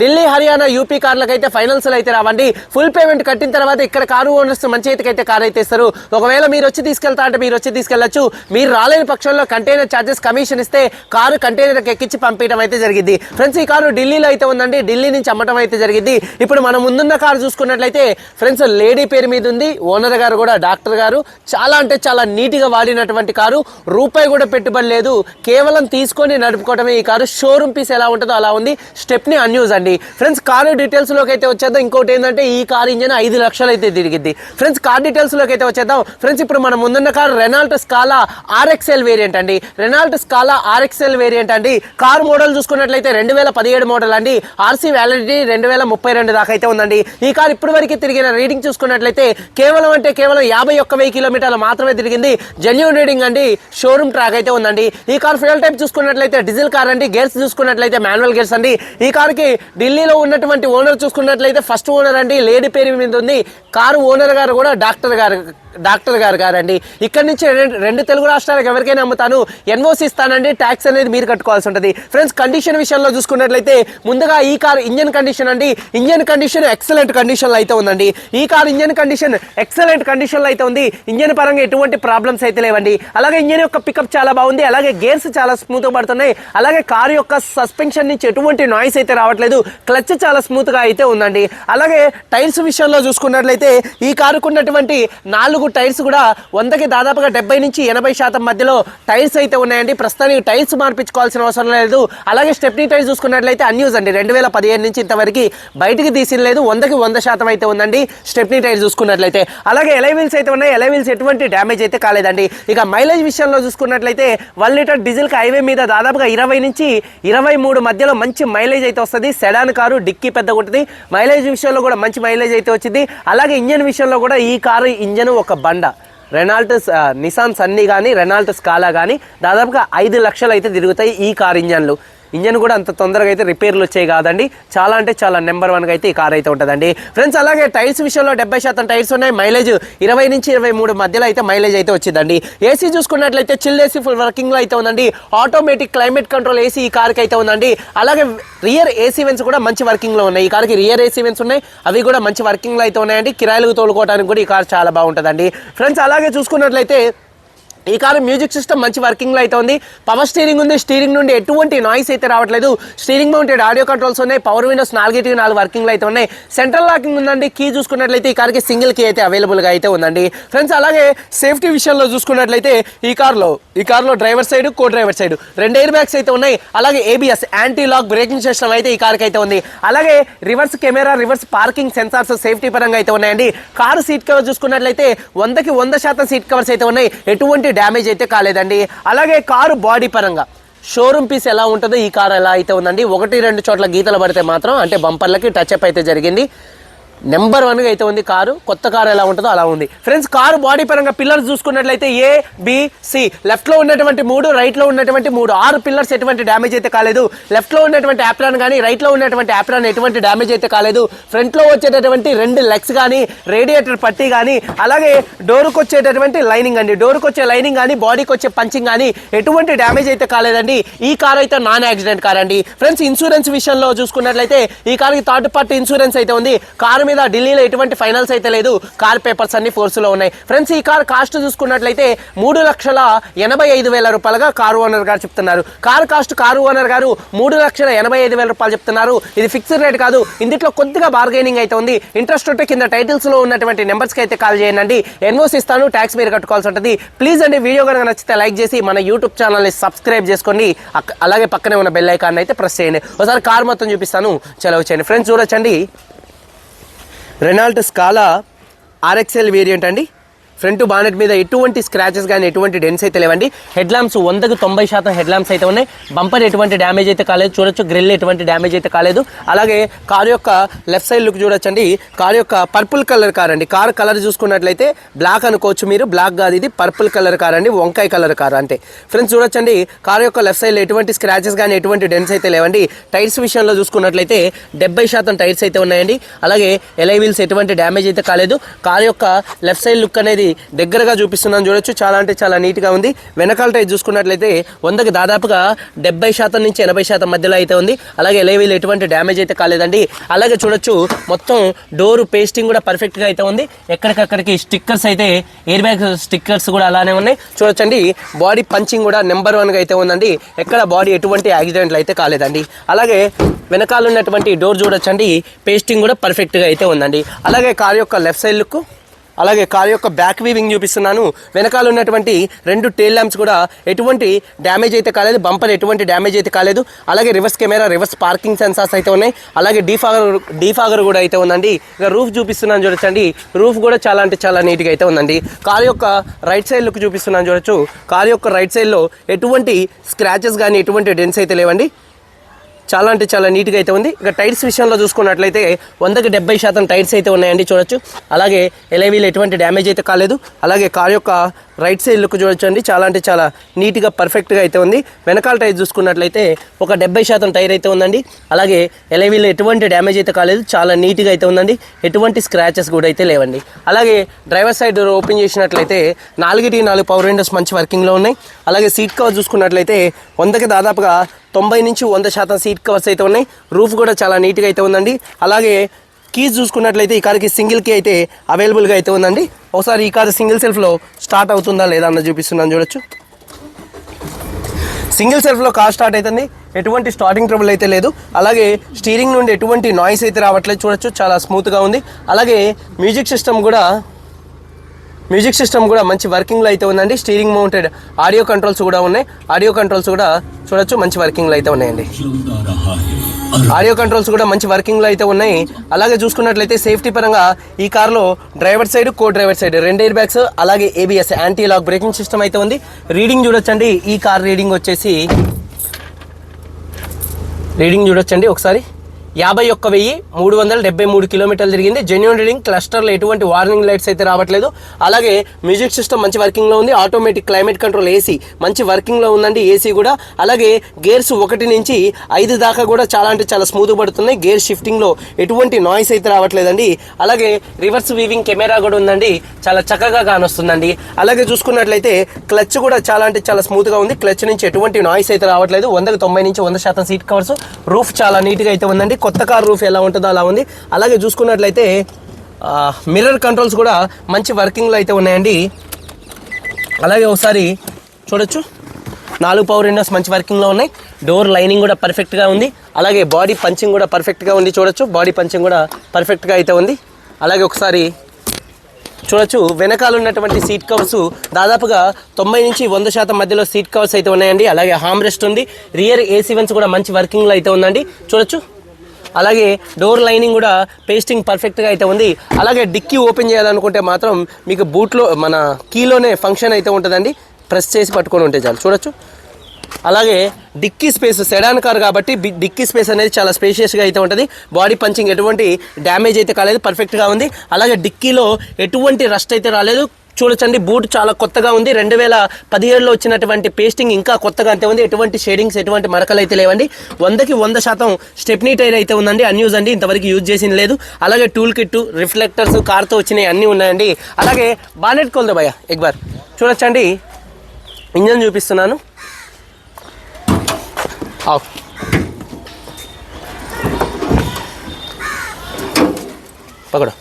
Delhi Haryana UP కార్లకు అయితే finals అయితే రావండి. ఫుల్ పేమెంట్ కట్టిన తర్వాత ఇక్కడ కారు ఓనర్స్ మంచి అయితే కార్ అయితే ఇస్తారు. ఒకవేళ మీరు వచ్చి తీసుకెళ్తా అంటే మీరు వచ్చి తీసుకెళ్ళొచ్చు మీరు రాలేని పక్షంలో కంటైనర్ ఛార్జెస్ కమిషన్ ఇస్తే కారు కంటైనర్ ఎక్కించి పంపించడం అయితే జరిగింది. ఫ్రెండ్స్ ఈ కారు ఢిల్లీలో అయితే ఉందండి. ఢిల్లీ నుంచి అమ్మటం అయితే జరిగింది. ఇప్పుడు మనం ముందున్న కారు చూసుకున్నట్లయితే ఫ్రెండ్స్ లేడీ పేరు మీద ఉంది. ఓనర్ గారు కూడా డాక్టర్ గారు. చాలా అంటే చాలా నీట్గా వాడినటువంటి కారు. రూపాయి కూడా పెట్టుబడి లేదు. కేవలం తీసుకొని నడుపుకోవడమే ఈ కారు. షోరూమ్ పీస్ ఎలా ఉంటుందో అలా ఉంది. స్టెప్ని అన్యూజ్ అండి ఫ్రెండ్స్ కారు డీటెయిల్స్లోకి అయితే వచ్చేద్దాం. ఇంకోటి ఏంటంటే ఈ కార్ ఇంజన్ ఐదు లక్షలు అయితే తిరిగిద్ది ఫ్రెండ్స్ కార్ డీటెయిల్స్లోకి అయితే వచ్చేద్దాం. ఫ్రెండ్స్ ఇప్పుడు మనం ముందున్న car Renault Scala RXL variant అండి. రెనాల్ట్ స్కాలా ఆర్ఎక్స్ఎల్ వేరియంట్ అండి. కార్ మోడల్ చూసుకున్నట్లయితే రెండు వేల పదిహేడు మోడల్ అండి. ఆర్సీ వ్యాలిడిటీ రెండు వేల ముప్పై రెండు దాకా అయితే ఉందండి. ఈ కార్ ఇప్పటి వరకు తిరిగిన రీడింగ్ చూసుకున్నట్లయితే కేవలం అంటే కేవలం యాభై ఒక్క వెయ్యి కిలోమీటర్లు మాత్రమే తిరిగింది. జెన్యున్ రీడింగ్ అండి. షోరూమ్ ట్రాక్ అయితే ఉందండి. ఈ కార్ ఫ్యూల్ టైప్ చూసుకున్నట్లయితే డీజిల్ కార్ అండి. గేర్స్ చూసుకున్నట్లయితే మాన్యువల్ గేర్స్ అండి. ఈ కార్కి ఢిల్లీలో ఉన్నటువంటి ఓనర్ చూసుకున్నట్లయితే ఫస్ట్ ఓనర్ అండి. లేడీ పేరు మీద ఉంది. కారు ఓనర్ గారు కూడా డాక్టర్ గారు డాక్టర్ గారు గారండి ఇక్కడ నుంచి రెండు- తెలుగు రాష్ట్రాలకు ఎవరికైనా అమ్ముతాను ఎన్ఓసి ఇస్తానండి ట్యాక్స్ అనేది మీరు కట్టుకోవాల్సి ఉంటుంది. ఫ్రెండ్స్ కండిషన్ విషయంలో చూసుకున్నట్లయితే ముందుగా ఈ కార్ ఇంజన్ కండిషన్ అండి. ఇంజన్ కండిషన్ ఎక్సలెంట్ కండిషన్లో అయితే ఉందండి. ఈ కార్ ఇంజన్ కండిషన్ ఎక్సలెంట్ కండిషన్లో అయితే ఉంది. ఇంజన్ పరంగా ఎటువంటి ప్రాబ్లమ్స్ అయితే లేవండి. అలాగే ఇంజన్ యొక్క పికప్ చాలా బాగుంది. అలాగే గేర్స్ చాలా స్మూత్గా పడుతున్నాయి. అలాగే కారు యొక్క సస్పెన్షన్ నుంచి ఎటువంటి నాయిస్ అయితే రావట్లేదు. క్లచ్ చాలా స్మూత్గా అయితే ఉందండి. అలాగే టైర్స్ విషయంలో చూసుకున్నట్లయితే ఈ కారుకున్నటువంటి నాలుగు టైర్స్ కూడా వందకి దాదాపుగా డెబ్బై నుంచి ఎనభై శాతం మధ్యలో టైర్స్ అయితే ఉన్నాయండి. ప్రస్తుతానికి టైర్స్ మార్పించుకోవాల్సిన అవసరం లేదు. అలాగే స్టెప్నీ టైర్స్ చూసుకున్నట్లయితే అన్యూస్ అండి. రెండు వేల పదిహేను నుంచి ఇంతవరకు బయటికి తీసిన లేదు. వందకి వంద శాతం అయితే ఉందండి స్టెప్నీ టైర్స్ చూసుకున్నట్లయితే. అలాగే ఎలైవీల్స్ అయితే ఉన్నాయి. ఎలైవీల్స్ ఎటువంటి డ్యామేజ్ అయితే కాలేదండి. ఇక మైలేజ్ విషయంలో చూసుకున్నట్లయితే వన్ లీటర్ డీజిల్కి హైవే మీద దాదాపుగా ఇరవై నుంచి ఇరవై మూడు మధ్యలో మంచి మైలేజ్ అయితే వస్తుంది. సెడాన్ కారు డిక్కీ పెద్దగా ఉంటుంది. మైలేజ్ విషయంలో కూడా మంచి మైలేజ్ అయితే వచ్చింది. అలాగే ఇంజన్ విషయంలో కూడా ఈ కారు ఇంజన్ ఒక బండ. రెనాల్టస్ నిసాన్ సన్నీ కానీ రెనాల్ట్ స్కాలా కానీ దాదాపుగా ఐదు లక్షలు అయితే తిరుగుతాయి ఈ కార్ ఇంజన్లు ఇంజన్ కూడా అంత తొందరగా అయితే రిపేర్లు వచ్చాయి కాదండి. చాలా అంటే చాలా నెంబర్ వన్గా అయితే ఈ కార్ అయితే ఉంటుందండి. ఫ్రెండ్స్ అలాగే టైర్స్ విషయంలో డెబ్బై శాతం టైర్స్ ఉన్నాయి. మైలేజ్ ఇరవై నుంచి ఇరవై మూడు మధ్యలో అయితే మైలేజ్ అయితే వచ్చిందండి. ఏసీ చూసుకున్నట్లయితే చిల్ ఏసీ ఫుల్ వర్కింగ్లో అయితే ఉందండి. ఆటోమేటిక్ క్లైమేట్ కంట్రోల్ ఏసీ ఈ కార్కి అయితే ఉందండి. అలాగే రియర్ ఏసీ వెన్స్ కూడా మంచి వర్కింగ్లో ఉన్నాయి. ఈ కార్కి రియర్ ఏసీ వెన్స్ ఉన్నాయి. అవి కూడా మంచి వర్కింగ్లో అయితే ఉన్నాయండి. కిరాయిలకు తోలుకోవడానికి కూడా ఈ కార్ చాలా బాగుంటుందండి. ఫ్రెండ్స్ అలాగే చూసుకున్నట్లయితే ఈ కారు మ్యూజిక్ సిస్టమ్ మంచి వర్కింగ్లో అయితే ఉంది. పవర్ స్టీరింగ్ ఉంది. స్టీరింగ్ నుండి ఎటువంటి నాయిస్ అయితే రావట్లేదు. స్టీరింగ్ మౌంటెడ్ ఆడియో కంట్రోల్స్ ఉన్నాయి. పవర్ విండోస్ నాలుగేటివి నాలుగు వర్కింగ్లో అయితే ఉన్నాయి. సెంట్రల్ లాకింగ్ ఉందండి. కీ చూసుకున్నట్లయితే ఈ కార్కి సింగిల్ కీ అయితే అవైలబుల్గా అయితే ఉందండి. ఫ్రెండ్స్ అలాగే సేఫ్టీ విషయంలో చూసుకున్నట్లయితే ఈ కార్లో ఈ కార్లో driver side co driver side రెండు ఎయిర్ బ్యాగ్స్ అయితే ఉన్నాయి. అలాగే ABS anti lock braking system అయితే ఈ కార్కి అయితే ఉంది. అలాగే reverse camera reverse parking sensors safety పరంగా అయితే ఉన్నాయండి. కారు సీట్ కవర్ చూసుకున్నట్లయితే వందకి వంద శాతం సీట్ కవర్స్ అయితే ఉన్నాయి. ఎటువంటి డ్యామేజ్ అయితే కాలేదండి. అలాగే కారు బాడీ పరంగా. షోరూమ్ పీస్ ఎలా ఉంటుందో ఈ కారు ఎలా అయితే ఉందండి. ఒకటి రెండు చోట్ల గీతలు పడితే మాత్రం అంటే బంపర్లకి టచ్ అప్ అయితే జరిగింది. నెంబర్ వన్గా అయితే ఉంది కారు. కొత్త కారు ఎలా ఉంటుందో అలా ఉంది. ఫ్రెండ్స్ కారు బాడీ పరంగా పిల్లర్స్ చూసుకున్నట్లయితే ఏ బిసి లెఫ్ట్లో ఉన్నటువంటి మూడు రైట్లో ఉన్నటువంటి మూడు. ఆరు పిల్లర్స్ ఎటువంటి డ్యామేజ్ అయితే కాలేదు. లెఫ్ట్లో ఉన్నటువంటి యాప్రాన్ కానీ రైట్లో ఉన్నటువంటి యాప్రాన్ ఎటువంటి డ్యామేజ్ అయితే కాలేదు. ఫ్రంట్లో వచ్చేటటువంటి రెండు లెగ్స్ కానీ రేడియేటర్ పట్టీ కానీ అలాగే డోర్కి వచ్చేటటువంటి లైనింగ్ అండి. డోర్కి వచ్చే లైనింగ్ కానీ బాడీకి వచ్చే పంచింగ్ కానీ ఎటువంటి డ్యామేజ్ అయితే కాలేదండి. ఈ కార్ అయితే నాన్ యాక్సిడెంట్ కార్ అండి. ఫ్రెండ్స్ ఇన్సూరెన్స్ విషయంలో చూసుకున్నట్లయితే ఈ కార్కి థర్డ్ పార్టీ ఇన్సూరెన్స్ అయితే ఉంది. కారు మీద ఢిల్లీలో ఎటువంటి ఫైనల్స్ అయితే లేదు. కార్ పేపర్స్ అన్ని ఫోర్స్లో ఉన్నాయి. ఫ్రెండ్స్ ఈ కార్ కాస్ట్ చూసుకున్నట్లయితే మూడు లక్షల ఎనభై ఐదు వేల రూపాయలుగా కారు ఓనర్ గారు చెప్తున్నారు. కార్ కాస్ట్ కారు ఓనర్ గారు మూడు లక్షల ఎనభై ఐదు వేల రూపాయలు చెప్తున్నారు. ఇది ఫిక్స్డ్ రేట్ కాదు. ఇందులో కొద్దిగా బార్గెనింగ్ అయితే ఉంది. ఇంట్రెస్ట్ ఉంటే కింద టైటిల్స్లో ఉన్నటువంటి నెంబర్స్కి అయితే కాల్ చేయండి. ఎన్ఓసి ఇస్తాను. ట్యాక్స్ మీరు కట్టుకోవాల్సి ఉంటుంది. ప్లీజ్ అండి వీడియో కనుక నచ్చితే లైక్ చేసి మన యూట్యూబ్ ఛానల్ని సబ్స్క్రైబ్ చేసుకోండి. అలాగే పక్కనే ఉన్న బెల్ ఐకాన్ అయితే ప్రెస్ చేయండి. ఒకసారి కార్ మొత్తం చూపిస్తాను. చలవ చేయండి ఫ్రెండ్స్ చూడొచ్చండి. రెనాల్ట్ స్కాలా ఆర్ఎక్స్ఎల్ వేరియంట్ అండి. ఫ్రంట్ బానెట్ మీద ఎటువంటి స్క్రాచెస్ కానీ ఎటువంటి డెన్స్ అయితే లేవండి. హెడ్ ల్యాంప్స్ వందకు తొంభై శాతం హెడ్ ల్యాంప్స్ అయితే ఉన్నాయి. బంపర్ ఎటువంటి డ్యామేజ్ అయితే కాలేదు. చూడొచ్చు గ్రిల్ ఎటువంటి డ్యామేజ్ అయితే కాలేదు. అలాగే కారు యొక్క లెఫ్ట్ సైడ్ లుక్ చూడొచ్చండి. కారు యొక్క పర్పుల్ కలర్ కార్ అండి. కార్ కలర్ చూసుకున్నట్లయితే బ్లాక్ అనుకోవచ్చు మీరు. బ్లాక్ కాదు ఇది పర్పుల్ కలర్ కార్ అండి. వంకాయ కలర్ కార్ అంటే ఫ్రెండ్స్ చూడొచ్చండి. కార్ యొక్క లెఫ్ట్ సైడ్ ఎటువంటి స్క్రాచెస్ కానీ ఎటువంటి డెన్స్ అయితే లేవండి. టైర్స్ విషయంలో చూసుకున్నట్లయితే డెబ్బై శాతం టైర్స్ అయితే ఉన్నాయండి. అలాగే ఎలై వీల్స్ ఎటువంటి డ్యామేజ్ అయితే కాలేదు. కార్ యొక్క లెఫ్ట్ సైడ్ లుక్ అనేది దగ్గరగా చూపిస్తున్నాను చూడొచ్చు. చాలా అంటే చాలా నీట్గా ఉంది. వెనకాల టైర్ చూసుకున్నట్లయితే వందకి దాదాపుగా డెబ్బై శాతం నుంచి ఎనభై శాతం మధ్యలో అయితే ఉంది. అలాగే ఎలై ఎటువంటి డ్యామేజ్ అయితే కాలేదండి. అలాగే చూడొచ్చు మొత్తం డోర్ పేస్టింగ్ కూడా పర్ఫెక్ట్గా అయితే ఉంది. ఎక్కడికక్కడికి స్టిక్కర్స్ అయితే ఎయిర్ బ్యాగ్ స్టిక్కర్స్ కూడా అలానే ఉన్నాయి. చూడొచ్చండి బాడీ పంచింగ్ కూడా నెంబర్ వన్గా అయితే ఉందండి. ఎక్కడ బాడీ ఎటువంటి యాక్సిడెంట్లు అయితే కాలేదండి. అలాగే వెనకాల ఉన్నటువంటి డోర్ చూడొచ్చండి. పేస్టింగ్ కూడా పర్ఫెక్ట్గా అయితే ఉందండి. అలాగే కార్ యొక్క లెఫ్ట్ సైడ్ లుక్ అలాగే కార్ యొక్క బ్యాక్ వీవింగ్ చూపిస్తున్నాను. వెనకాల ఉన్నటువంటి రెండు టేల్ ల్యాంప్స్ కూడా ఎటువంటి డ్యామేజ్ అయితే కాలేదు. బంపర్ ఎటువంటి డ్యామేజ్ అయితే కాలేదు. అలాగే reverse camera reverse parking sensors అయితే ఉన్నాయి. అలాగే డీఫాగర్ డీఫాగర్ కూడా అయితే ఉందండి. ఇక రూఫ్ చూపిస్తున్నాను చూడొచ్చండి. రూఫ్ కూడా చాలా అంటే చాలా నీట్గా అయితే ఉందండి. కార్ యొక్క రైట్ సైడ్ లుక్ చూపిస్తున్నాను చూడొచ్చు. కార్ యొక్క రైట్ సైడ్లో ఎటువంటి స్క్రాచెస్ కానీ ఎటువంటి డెన్స్ అయితే లేవండి. చాలా అంటే చాలా నీట్గా అయితే ఉంది. ఇక టైర్స్ విషయంలో చూసుకున్నట్లయితే వందకి డెబ్బై శాతం టైర్స్ అయితే ఉన్నాయండి చూడొచ్చు. అలాగే ఎలవీలు ఎటువంటి డ్యామేజ్ అయితే కాలేదు. అలాగే కార్ యొక్క రైట్ సైడ్ లుక్ చూడొచ్చండి. చాలా అంటే చాలా నీట్గా పర్ఫెక్ట్గా అయితే ఉంది. వెనకాల టైర్ చూసుకున్నట్లయితే ఒక డెబ్బై శాతం టైర్ అయితే ఉందండి. అలాగే ఎలవీలో ఎటువంటి డ్యామేజ్ అయితే కాలేదు. చాలా నీట్గా అయితే ఉందండి. ఎటువంటి స్క్రాచెస్ కూడా అయితే లేవండి. అలాగే డ్రైవర్ సైడ్ డోర్ ఓపెన్ చేసినట్లయితే నాలుగిటి నాలుగు పవర్ విండోస్ మంచి వర్కింగ్లో ఉన్నాయి. అలాగే సీట్ కవర్ చూసుకున్నట్లయితే వందకి దాదాపుగా తొంభై నుంచి వంద శాతం సీట్ కవర్స్ అయితే ఉన్నాయి. రూఫ్ కూడా చాలా నీట్గా అయితే ఉందండి. అలాగే కీస్ చూసుకున్నట్లయితే ఈ కార్కి సింగిల్ కీ అయితే అవైలబుల్గా అయితే ఉందండి. ఒకసారి ఈ కార్ సింగిల్ సెల్ఫ్లో స్టార్ట్ అవుతుందా లేదా అన్న చూపిస్తున్నాను చూడొచ్చు. సింగిల్ సెల్ఫ్లో కార్ స్టార్ట్ అవుతుంది ఎటువంటి స్టార్టింగ్ ట్రబుల్ అయితే లేదు. అలాగే స్టీరింగ్ నుండి ఎటువంటి నాయిస్ అయితే రావట్లేదు చూడొచ్చు. చాలా స్మూత్గా ఉంది. అలాగే మ్యూజిక్ సిస్టమ్ కూడా మ్యూజిక్ సిస్టమ్ కూడా మంచి వర్కింగ్లో అయితే ఉందండి. స్టీరింగ్ మౌంటెడ్ ఆడియో కంట్రోల్స్ కూడా ఉన్నాయి. ఆడియో కంట్రోల్స్ కూడా చూడొచ్చు మంచి వర్కింగ్లో అయితే ఉన్నాయండి. ఆడియో కంట్రోల్స్ కూడా మంచి వర్కింగ్లో అయితే ఉన్నాయి. అలాగే చూసుకున్నట్లయితే సేఫ్టీ పరంగా ఈ కార్లో driver side co driver side రెండు ఎయిర్ బ్యాగ్స్ అలాగే ABS anti lock braking system అయితే ఉంది. రీడింగ్ చూడొచ్చండి. ఈ కార్ రీడింగ్ వచ్చేసి రీడింగ్ చూడొచ్చండి ఒకసారి. యాభై ఒక్క వెయ్యి మూడు వందల డెబ్బై మూడు కిలోమీటర్లు తిరిగింది. జెన్యున్ రీడింగ్ క్లస్టర్లో ఎటువంటి వార్నింగ్ లైట్స్ అయితే రావట్లేదు. అలాగే మ్యూజిక్ సిస్టమ్ మంచి వర్కింగ్లో ఉంది. ఆటోమేటిక్ క్లైమేట్ కంట్రోల్ ఏసీ మంచి వర్కింగ్లో ఉందండి. ఏసీ కూడా. అలాగే గేర్స్ ఒకటి నుంచి ఐదు దాకా కూడా చాలా అంటే చాలా స్మూత్ పడుతున్నాయి. గేర్ షిఫ్టింగ్లో ఎటువంటి నాయిస్ అయితే రావట్లేదండి. అలాగే రివర్స్ వీవింగ్ కెమెరా కూడా ఉందండి. చాలా చక్కగా కానొస్తుందండి. అలాగే చూసుకున్నట్లయితే క్లచ్ కూడా చాలా అంటే చాలా స్మూత్గా ఉంది. క్లచ్ నుంచి ఎటువంటి నాయిస్ అయితే రావట్లేదు. వందకు తొంభై నుంచి వంద శాతం సీట్ కవర్స్ రూఫ్ చాలా నీట్గా అయితే ఉందండి. కొత్త కార్ రూఫ్ ఎలా ఉంటుందో అలా ఉంది. అలాగే చూసుకున్నట్లయితే మిర్రర్ కంట్రోల్స్ కూడా మంచి వర్కింగ్లో అయితే ఉన్నాయండి. అలాగే ఒకసారి చూడొచ్చు. నాలుగు పవర్ విండోస్ మంచి వర్కింగ్లో ఉన్నాయి. డోర్ లైనింగ్ కూడా పర్ఫెక్ట్గా ఉంది. అలాగే బాడీ పంచింగ్ కూడా పర్ఫెక్ట్గా ఉంది. చూడొచ్చు. బాడీ పంచింగ్ కూడా పర్ఫెక్ట్గా అయితే ఉంది. అలాగే ఒకసారి చూడొచ్చు. వెనకాల ఉన్నటువంటి సీట్ కవర్స్ దాదాపుగా తొంభై నుంచి వంద శాతం మధ్యలో సీట్ కవర్స్ అయితే ఉన్నాయండి. అలాగే హామ్ రెస్ట్ ఉంది రియర్ ఏసీ వెన్స్ కూడా మంచి వర్కింగ్లో అయితే ఉందండి. చూడొచ్చు. అలాగే డోర్ లైనింగ్ కూడా పేస్టింగ్ పర్ఫెక్ట్గా అయితే ఉంది. అలాగే డిక్కీ ఓపెన్ చేయాలనుకుంటే మాత్రం మీకు బూట్లో మన కీలోనే ఫంక్షన్ అయితే ఉంటుందండి. ప్రెస్ చేసి పట్టుకొని ఉంటే చాలు. చూడొచ్చు. అలాగే డిక్కీ స్పేస్ సెడాన్ కార్ కాబట్టి డిక్కీ స్పేస్ అనేది చాలా స్పేషియస్గా అయితే ఉంటుంది. బాడీ పంచింగ్ ఎటువంటి డ్యామేజ్ అయితే కాలేదు. పర్ఫెక్ట్గా ఉంది. అలాగే డిక్కీలో ఎటువంటి రస్ట్ అయితే రాలేదు. చూడొచ్చండి. బూట్ చాలా కొత్తగా ఉంది. రెండు వేల పదిహేడులో వచ్చినటువంటి పేస్టింగ్ ఇంకా కొత్తగా అంతే ఉంది. ఎటువంటి షేడింగ్స్ ఎటువంటి మరకలు అయితే లేవండి. వందకి వంద శాతం స్టెప్నీ టైర్ అయితే ఉందండి. అన్యూజ్ అండి. ఇంతవరకు యూజ్ చేసింది లేదు. అలాగే టూల్ కిట్ రిఫ్లెక్టర్స్ కార్తో వచ్చినాయి అన్నీ ఉన్నాయండి. అలాగే బానెట్ కొలదు భయ ఎక్బార్ చూడొచ్చండి. ఇంజన్ చూపిస్తున్నాను. ఆఫ్ పకడు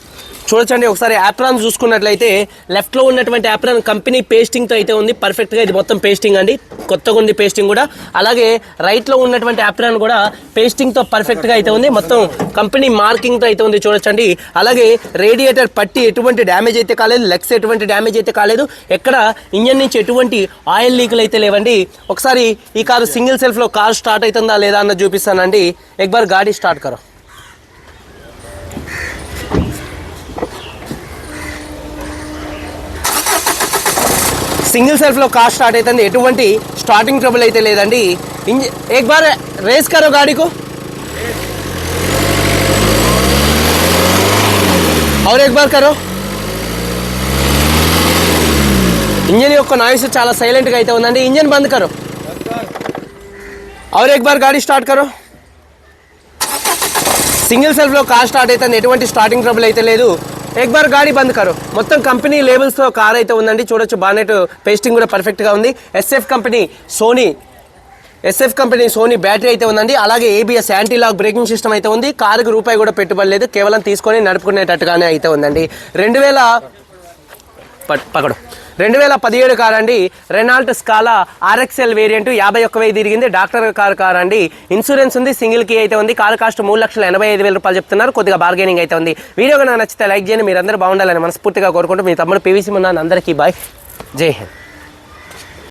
చూడొచ్చండి ఒకసారి యాప్రాన్ చూసుకున్నట్లయితే లెఫ్ట్లో ఉన్నటువంటి యాప్రాన్ కంపెనీ పేస్టింగ్తో అయితే ఉంది. పర్ఫెక్ట్గా ఇది మొత్తం పేస్టింగ్ అండి. కొత్తగా ఉంది పేస్టింగ్ కూడా. అలాగే రైట్లో ఉన్నటువంటి యాప్రాన్ కూడా పేస్టింగ్తో పర్ఫెక్ట్గా అయితే ఉంది. మొత్తం కంపెనీ మార్కింగ్తో అయితే ఉంది చూడొచ్చండి. అలాగే రేడియేటర్ పట్టి ఎటువంటి డ్యామేజ్ అయితే కాలేదు లెగ్స్ ఎటువంటి డ్యామేజ్ అయితే కాలేదు. ఎక్కడ ఇంజన్ నుంచి ఎటువంటి ఆయిల్ లీకులు అయితే లేవండి. ఒకసారి ఈ కారు సింగిల్ సెల్ఫ్లో కార్ స్టార్ట్ అవుతుందా లేదా అన్నది చూపిస్తానండి. ఎక్బార్ గాడి స్టార్ట్ కరో. సింగిల్ సెల్ఫ్ లో కార్ స్టార్ట్ అవుతుంది ఎటువంటి స్టార్టింగ్ ట్రబుల్ అయితే లేదండి ఇంజ एक बार रेस करो गाड़ी को और एक बार करो ఇంజన్ యొక్క నాయిస్ చాలా సైలెంట్ గా అయితే ఉందండి ఇంజన్ బంద్ కరో और एक बार गाड़ी स्टार्ट करो సింగిల్ సెల్ఫ్ లో కార్ స్టార్ట్ అవుతుంది ఎటువంటి స్టార్టింగ్ ట్రబుల్ అయితే లేదు ఎక్ బార్ గాడి బంద్ కారు. మొత్తం కంపెనీ లేబుల్స్తో కార్ అయితే ఉందండి. చూడొచ్చు బానెట్ పేస్టింగ్ కూడా పర్ఫెక్ట్గా ఉంది. SF company Sony SF company Sony battery అయితే ఉందండి. అలాగే ABS anti lock braking system అయితే ఉంది. కారుకి రూపాయి కూడా పెట్టుబడి లేదు కేవలం తీసుకొని నడుపుకునేటట్టుగానే అయితే ఉందండి. రెండు వేల పకడు రెండు వేల పదిహేడు కారండి. అండి రెనాల్ట్ స్కాలా ఆర్ఎక్స్ఎల్ వేరియంట్ యాభై ఒక్క వెయ్యి తిరిగింది. డాక్టర్ కారు కారు అండి ఇన్సూరెన్స్ ఉంది సింగిల్ కీ అయితే ఉంది. కారు కాస్ట్ మూడు లక్షల ఎనభై ఐదు వేల రూపాయలు చెప్తున్నారు. కొద్దిగా బార్గెనింగ్ అయితే ఉంది. వీడియో కనుక నచ్చితే లైక్ చేయండి. మీరందరూ బాగుండాలని మనస్ఫూర్తిగా కోరుకుంటూ మీ తమ్ముడు పివిసి ఉన్నాను అందరికీ బాయ్ జై హింద్.